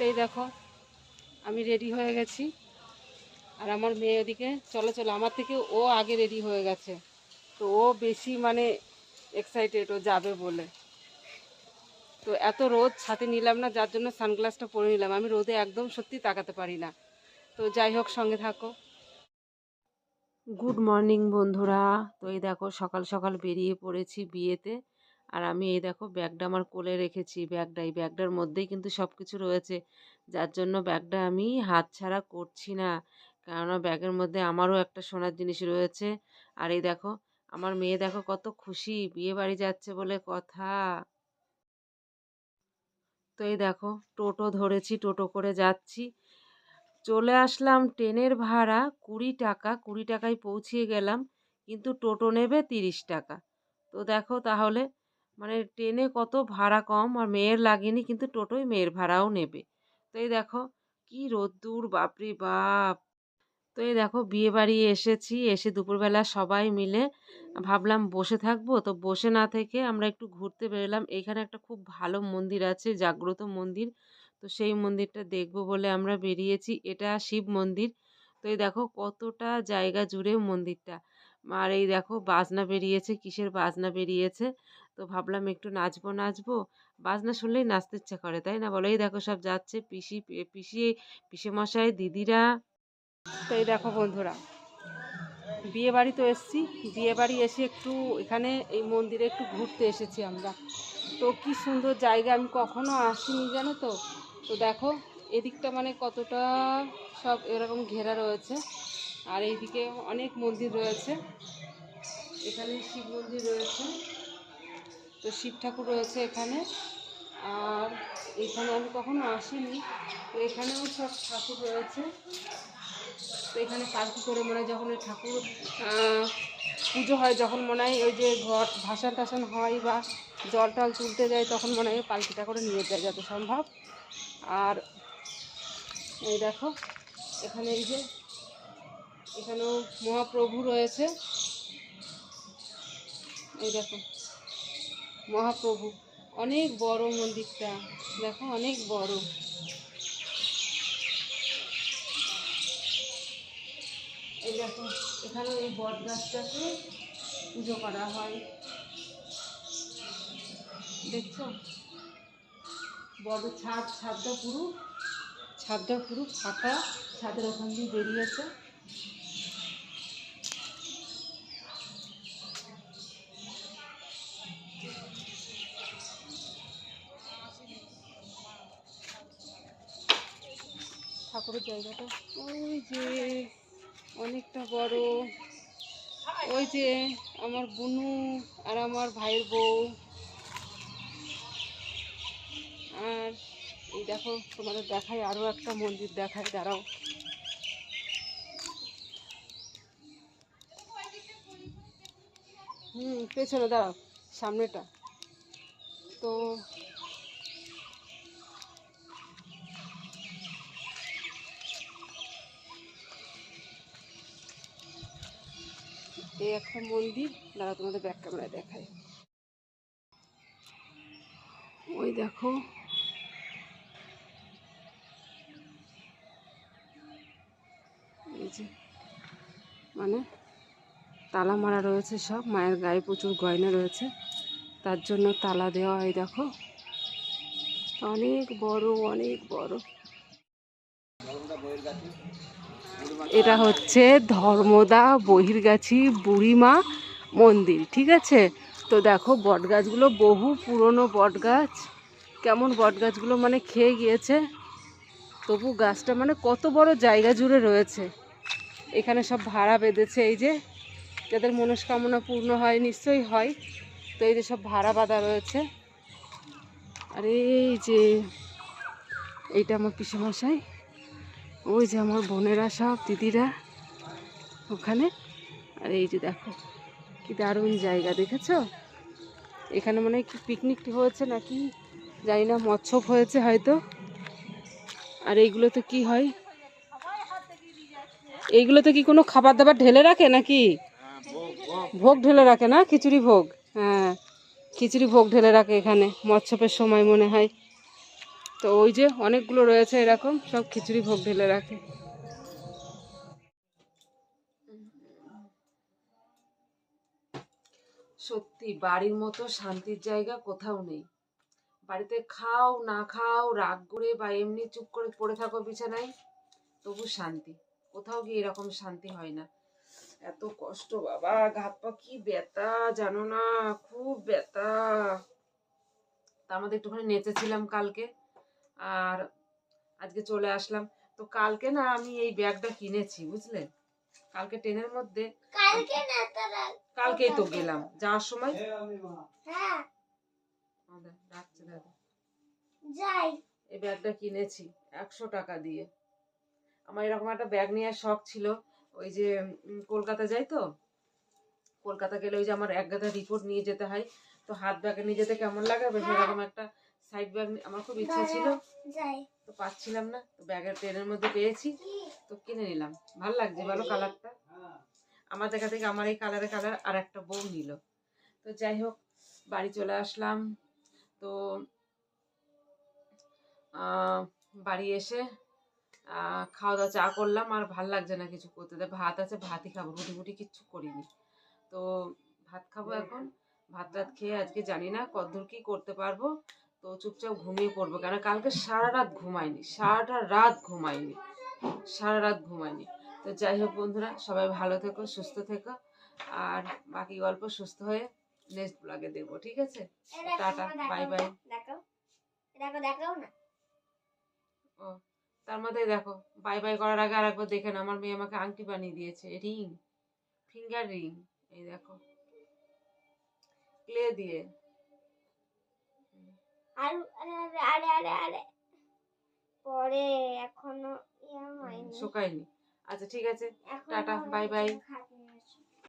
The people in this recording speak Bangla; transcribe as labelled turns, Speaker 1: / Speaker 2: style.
Speaker 1: এই দেখো, আমি রেডি হয়ে গেছি। আর আমার মেয়ে ওদিকে, চলো চলো, আমার থেকে ও আগে রেডি হয়ে গেছে। তো ও বেশি মানে এক্সাইটেড ও যাবে বলে। তো এত রোদ, ছাতে নিলাম না, যার জন্য সানগ্লাসটা পরে নিলাম। আমি রোদে একদম সত্যি তাকাতে পারি না। তো যাই হোক, সঙ্গে থাকো। গুড মর্নিং বন্ধুরা। তো এই দেখো, সকাল সকাল বেরিয়ে পড়েছি বিয়েতে। আর আমি এই দেখো ব্যাগটা আমার কোলে রেখেছি। ব্যাগটা, এই ব্যাগটার মধ্যেই কিন্তু সব কিছু রয়েছে। যার জন্য ব্যাগটা আমি হাত ছাড়া করছি না। কেননা ব্যাগের মধ্যে আমারও একটা সোনার জিনিস রয়েছে। আর এই দেখো, আমার মেয়ে দেখো কত খুশি, বিয়ে বাড়ি যাচ্ছে বলে কথা। তো এই দেখো, টোটো ধরেছি, টোটো করে যাচ্ছি। চলে আসলাম ট্রেনের ভাড়া কুড়ি টাকা, কুড়ি টাকায় পৌঁছিয়ে গেলাম। কিন্তু টোটো নেবে তিরিশ টাকা। তো দেখো তাহলে মানে ট্রেনে কত ভাড়া কম আর মেয়ের লাগেনি কিন্তু টোটোয় মেয়ের ভাড়াও নেবে। তো এই দেখো, কি রোদ্দুর, বাপরে বাপ! তো এই দেখো, বিয়ে বাড়ি এসেছি, এসে দুপুরবেলা সবাই মিলে ভাবলাম বসে থাকব। তো বসে না থেকে আমরা একটু ঘুরতে বেরোলাম। এখানে একটা খুব ভালো মন্দির আছে, জাগ্রত মন্দির। তো সেই মন্দিরটা দেখব বলে আমরা বেরিয়েছি। এটা শিব মন্দির। তো এই দেখো, কতটা জায়গা জুড়ে মন্দিরটা। আর এই দেখো, বাজনা বেরিয়েছে, কিসের বাজনা বেরিয়েছে? তো ভাবলাম একটু নাচবো নাচবো। বাজনা শুনলেই নাচতে ইচ্ছা করে, তাই না? বলো, এই দেখো সব যাচ্ছে, পিসি পিসি পিসে মশাই দিদিরা। তো এই দেখো বন্ধুরা, বিয়ে বাড়ি তো এসছি। বিয়ে বাড়ি এসে একটু এখানে এই মন্দিরে একটু ঘুরতে এসেছি আমরা। তো কি সুন্দর জায়গা, আমি কখনো আসিনি, জানো তো? তো দেখো, এদিকটা মানে কতটা সব এরকম ঘেরা রয়েছে। আর এইদিকে অনেক মন্দির রয়েছে। এখানে শিব মন্দির রয়েছে। তো শিব ঠাকুর রয়েছে এখানে। আর এখানে আমি কখনো আসিনি। তো এখানেও সব ঠাকুর রয়েছে। তো এখানে পালকি করে মনে হয় যখন ওই ঠাকুর পুজো হয়, যখন মনে হয় ওই যে ঘর ভাসান টাসান হয় বা জল টল তুলতে যায়, তখন মনে হয় পালকিটা করে নিয়ে যায় যত সম্ভব। আর এই দেখো, এখানে এই যে, এখানেও মহাপ্রভু রয়েছে। এই দেখো। মহাপ্রভু। অনেক বড় মন্দিরটা। দেখো, অনেক বড়। এই দেখো, এখানে এই বট গাছটাকে পুজো করা হয়। দেখছ? বড় ছাদ, ছাদটা পুরো ছাদটা পুরো ফাঁকা। ছাদের ওখান দিয়ে বেরিয়েছে। ঠাকুরের জায়গাটা। ওই যে অনেকটা বড়। ওই যে আমার বুনু আর আমার ভাইয়ের বউ। আর এই দেখো, তোমাদের দেখায় আরও একটা মন্দির দেখায় দাঁড়াও। হুম, পেছনে দাঁড়াও, সামনেটা। তো এই একটা মন্দির দাঁড়া তোমাদের ব্যাক ক্যামেরায় দেখায়। ওই দেখো। এই যে মানে তালা মারা রয়েছে সব, মায়ের গায়ে প্রচুর গয়না রয়েছে, তার জন্য তালা দেওয়া হয়, দেখো। অনেক বড় অনেক বড়। এটা হচ্ছে ধর্মদা বহির্গাছি বুড়িমা মন্দির, ঠিক আছে? তো দেখো, বটগাছগুলো বহু পুরনো বটগাছ। কেমন বটগাছগুলো মানে খেয়ে গিয়েছে। তবু গাছটা মানে কত বড় জায়গা জুড়ে রয়েছে। এখানে সব ভাড়া বেঁধেছে, এই যে। যাদের মনস্কামনা পূর্ণ হয়, নিশ্চয়ই হয়। তো এই যে সব ভাড়া বাঁধা রয়েছে। আর এই যে, এইটা আমার পিসেমশাই। ওই যে আমার বোনেরা সব, দিদিরা ওখানে। আর এই যে দেখো, কি দারুণ জায়গা, দেখেছ? এখানে মনে কি পিকনিক হয়েছে নাকি? জানি না মৎস্যপ হয়েছে হয়তো। আর এইগুলোতে কি হয়? এইগুলোতে কি কোনো খাবার দাবার ঢেলে রাখে নাকি? ভোগ ঢেলে রাখে না? খিচুড়ি ভোগ? হ্যাঁ খিচুড়ি ভোগ ঢেলে রাখে এখানে, মৎস্যপের সময় মনে হয়। তো ওই যে অনেকগুলো রয়েছে এরকম, সব খিচুড়ি ভোগ ঢেলে রাখে। সত্যি, বাড়ির মতো শান্তির জায়গা কোথাও নেই। বাড়িতে খাও, না খাও, রাগ করে বা এমনি চুপ করে পড়ে থাকো বিছানায়, তবু শান্তি। কোথাও গিয়ে এরকম শান্তি হয় না। এত কষ্ট, বাবা, ঘাত পা, কি ব্যথা, জানো না, খুব ব্যথা। তা আমাদের একটুখানি নেচেছিলাম কালকে। আর আজকে চলে আসলাম। তো কালকে না আমি এই ব্যাগটা কিনেছি বুঝলে? কালকে ট্রেনের মধ্যে।
Speaker 2: কালকে না তারা
Speaker 1: কালকেই তো গেলাম। যাওয়ার সময়?
Speaker 2: হ্যাঁ
Speaker 1: ও দাদা
Speaker 2: যাই।
Speaker 1: এই ব্যাগটা কিনেছি একশো টাকা দিয়ে। আমার এরকম একটা ব্যাগ নেওয়ার শখ ছিল ওই যে কলকাতা যাই তো? কলকাতা গেলে ওই যে আমার এক গাদা রিপোর্ট নিয়ে যেতে হয়। তো হাত ব্যাগে নিয়ে যেতে কেমন লাগাবে? সেরকম একটা সাইড ব্যাগ আমার খুব ইচ্ছা ছিল। তো পাচ্ছিলাম না তো ব্যাগের ট্রেনের মধ্যে পেয়েছি। তো কিনে নিলাম। ভালো লাগছে বলো কালারটা আমার দেখা থেকে আমার এই কালারে কালার আর একটা বউ নিল। তো যাই হোক বাড়ি চলে আসলাম। তো বাড়ি এসে খাওয়া দাওয়া চা করলাম। আর ভালো লাগছে না কিছু করতে। ভাত আছে ভাতই খাব। রুটি মুটি কিচ্ছু করিনি। তো ভাত খাব এখন। ভাত টাত খেয়ে আজকে জানি না কতদূর কি করতে পারব। তো চুপচাপ ঘুমিয়ে পড়ব কেন? কালকে সারা রাত ঘুমাইনি সারাটা রাত ঘুমাইনি সারা রাত ঘুমাইনি তো যাই হোক বন্ধুরা সবাই ভালো থেকো সুস্থ থেকো আর বাকি গল্প সুস্থ হয়ে নেক্সট ব্লগে দেখব ঠিক আছে? টাটা বাই বাই
Speaker 2: দেখাও দেখো না।
Speaker 1: ও তার মধ্যে দেখো বাই বাই করার আগে আর একবার দেখেন আমার মেয়ে আমাকে আংটি বানিয়ে দিয়েছে রিং ফিঙ্গার রিং এই দেখো। ক্লে দিয়ে।
Speaker 2: আর আরে আরে আরে আরে পরে এখনও ইয়া হয়নি।
Speaker 1: শুকায়নি। আচ্ছা ঠিক আছে। Tata, bye bye.